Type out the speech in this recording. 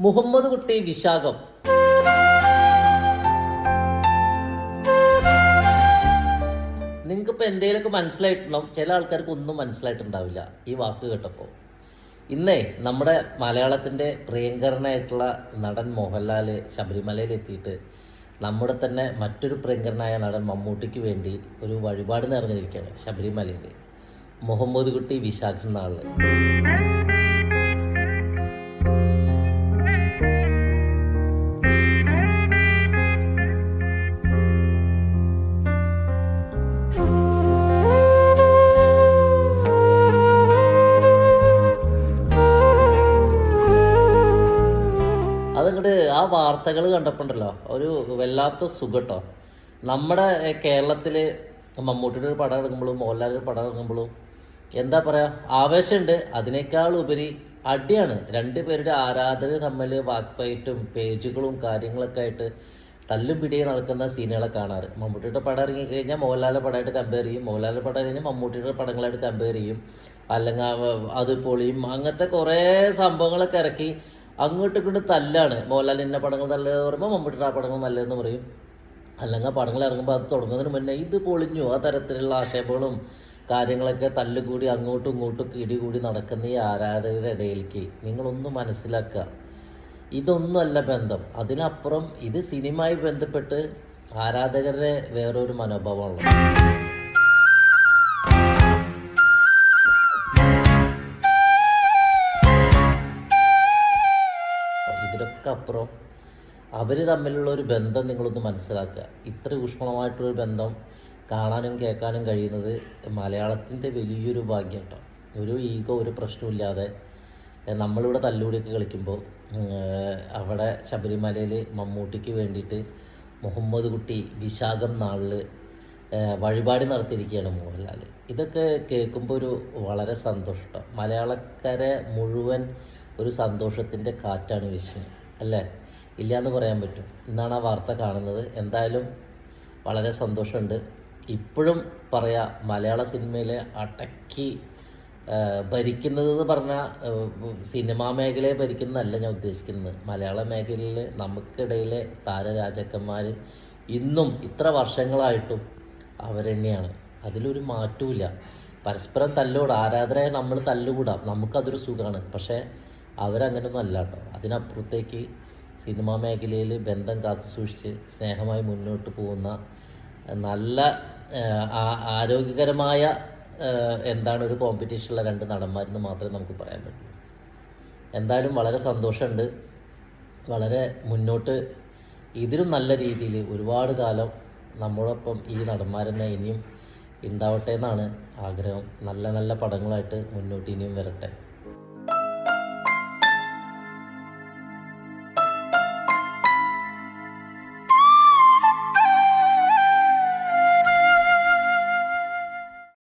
മുഹമ്മദ് കുട്ടി വിശാഖം. നിങ്ങൾക്ക് ഇപ്പൊ എന്തെങ്കിലുമൊക്കെ മനസ്സിലായിട്ടുണ്ടാവും ചില ആൾക്കാർക്ക് ഒന്നും മനസ്സിലായിട്ടുണ്ടാവില്ല ഈ വാക്ക് കേട്ടപ്പോൾ ഇന്നേ നമ്മുടെ മലയാളത്തിന്റെ പ്രിയങ്കരനായിട്ടുള്ള നടൻ മോഹൻലാൽ ശബരിമലയിൽ എത്തിയിട്ട് നമ്മുടെ തന്നെ മറ്റൊരു പ്രിയങ്കരനായ നടൻ മമ്മൂട്ടിക്ക് വേണ്ടി ഒരു വഴിപാട് നേർന്നിരിക്കുകയാണ് ശബരിമലയിൽ മുഹമ്മദ് കുട്ടി വിശാഖൻ നാളിൽ അതങ്ങോട്ട് ആ വാർത്തകൾ കണ്ടപ്പോണ്ടല്ലോ ഒരു വല്ലാത്ത സുഖട്ടോ. നമ്മുടെ കേരളത്തിൽ മമ്മൂട്ടിയുടെ ഒരു പടം ഇറങ്ങുമ്പോഴും മോഹൻലാലിന്റെ ഒരു പടം ഇറങ്ങുമ്പോഴും എന്താ പറയാ ആവേശമുണ്ട് അതിനേക്കാൾ ഉപരി അടിയാണ്. രണ്ടുപേരുടെ ആരാധകർ തമ്മിൽ വാക്പയറ്റും പേജുകളും കാര്യങ്ങളൊക്കെ ആയിട്ട് തല്ലും പിടിയും നടക്കുന്ന സീനുകളെ കാണാറ്. മമ്മൂട്ടിയുടെ പടം ഇറങ്ങിക്കഴിഞ്ഞാൽ മോഹൻലാലിന്റെ പടമായിട്ട് കമ്പയർ ചെയ്യും. മോഹൻലാലിന്റെ പടം കഴിഞ്ഞാൽ മമ്മൂട്ടിയുടെ പടങ്ങളായിട്ട് കമ്പയർ ചെയ്യും. അല്ലെങ്കിൽ അത് പൊളിയും അങ്ങനത്തെ കുറേ സംഭവങ്ങളൊക്കെ ഇറക്കി അങ്ങോട്ടും ഇങ്ങോട്ട് തല്ലാണ്. മോഹൻലാൽ ഇന്ന പടങ്ങൾ നല്ലതെന്ന് പറയുമ്പോൾ മമ്മൂട്ടിയുടെ ആ പടങ്ങൾ നല്ലതെന്ന് പറയും. അല്ലെങ്കിൽ ആ പടങ്ങൾ ഇറങ്ങുമ്പോൾ അത് തുടങ്ങുന്നതിന് മുന്നേ ഇത് പൊളിഞ്ഞു. ആ തരത്തിലുള്ള ആക്ഷേപങ്ങളും കാര്യങ്ങളൊക്കെ തല്ലുകൂടി അങ്ങോട്ടും ഇങ്ങോട്ടും ഇടികൂടി നടക്കുന്ന ഈ ആരാധകരുടെ ഇടയിലേക്ക് നിങ്ങളൊന്ന് മനസ്സിലാക്കുക. ഇതൊന്നുമല്ല ബന്ധം. അതിനപ്പുറം ഇത് സിനിമയുമായി ബന്ധപ്പെട്ട് ആരാധകരുടെ വേറൊരു മനോഭാവമാണല്ലോ ഇതിലൊക്കെ അവർ തമ്മിലുള്ള ഒരു ബന്ധം നിങ്ങളൊന്ന് മനസ്സിലാക്കുക. ഇത്ര ഊഷ്മളമായിട്ടൊരു ബന്ധം കാണാനും കേൾക്കാനും കഴിയുന്നത് മലയാളത്തിന്റെ വലിയൊരു ഭാഗ്യം കേട്ടോ ഒരു ഈഗോ ഒരു പ്രശ്നമില്ലാതെ നമ്മളിവിടെ തല്ലുകൂടിയൊക്കെ കളിക്കുമ്പോൾ അവിടെ ശബരിമലയിൽ മമ്മൂട്ടിക്ക് വേണ്ടിയിട്ട് മുഹമ്മദ് കുട്ടി വിശാഖം നാളിൽ വഴിപാട് നടത്തിയിരിക്കുകയാണ് മോഹൻലാൽ ഇതൊക്കെ കേൾക്കുമ്പോൾ ഒരു വളരെ സന്തോഷം മലയാളക്കാരെ മുഴുവൻ ഒരു സന്തോഷത്തിന്റെ കാറ്റാണ് വിഷയം. അല്ലേ? ഇല്ല എന്ന് പറയാൻ പറ്റും. ഇന്നാണ് ആ വാർത്ത കാണുന്നത്. എന്തായാലും വളരെ സന്തോഷമുണ്ട്. ഇപ്പോഴും പറയാ മലയാള സിനിമയിലെ അടക്കി ഭരിക്കുന്നത് പറഞ്ഞാൽ സിനിമാ മേഖലയെ ഭരിക്കുന്നതല്ല ഞാൻ ഉദ്ദേശിക്കുന്നത്. മലയാള മേഖലയിൽ നമുക്കിടയിലെ താരരാജാക്കന്മാർ ഇന്നും ഇത്ര വർഷങ്ങളായിട്ടും അവർ തന്നെയാണ് അതിലൊരു മാറ്റവുമില്ല. പരസ്പരം തല്ലുകൂടാ ആരാധനയെ നമ്മൾ തല്ലുകൂടാം. നമുക്കതൊരു സുഖമാണ് പക്ഷേ അവരങ്ങനെയൊന്നും അല്ല കേട്ടോ. അതിനപ്പുറത്തേക്ക് സിനിമാ മേഖലയിൽ ബന്ധം കാത്തു സൂക്ഷിച്ച് സ്നേഹമായി മുന്നോട്ട് പോകുന്ന നല്ല ആരോഗ്യകരമായ എന്താണ് ഒരു കോമ്പറ്റീഷനുള്ള രണ്ട് നടന്മാരെന്ന് മാത്രമേ നമുക്ക് പറയാൻ പറ്റൂ. എന്തായാലും വളരെ സന്തോഷമുണ്ട്. വളരെ മുന്നോട്ട് ഇതിലും നല്ല രീതിയിൽ ഒരുപാട് കാലം നമ്മളൊപ്പം ഈ നടന്മാരെന്നെ ഇനിയും ഉണ്ടാവട്ടെ എന്നാണ് ആഗ്രഹം. നല്ല നല്ല പടങ്ങളായിട്ട് മുന്നോട്ട് ഇനിയും വരട്ടെ.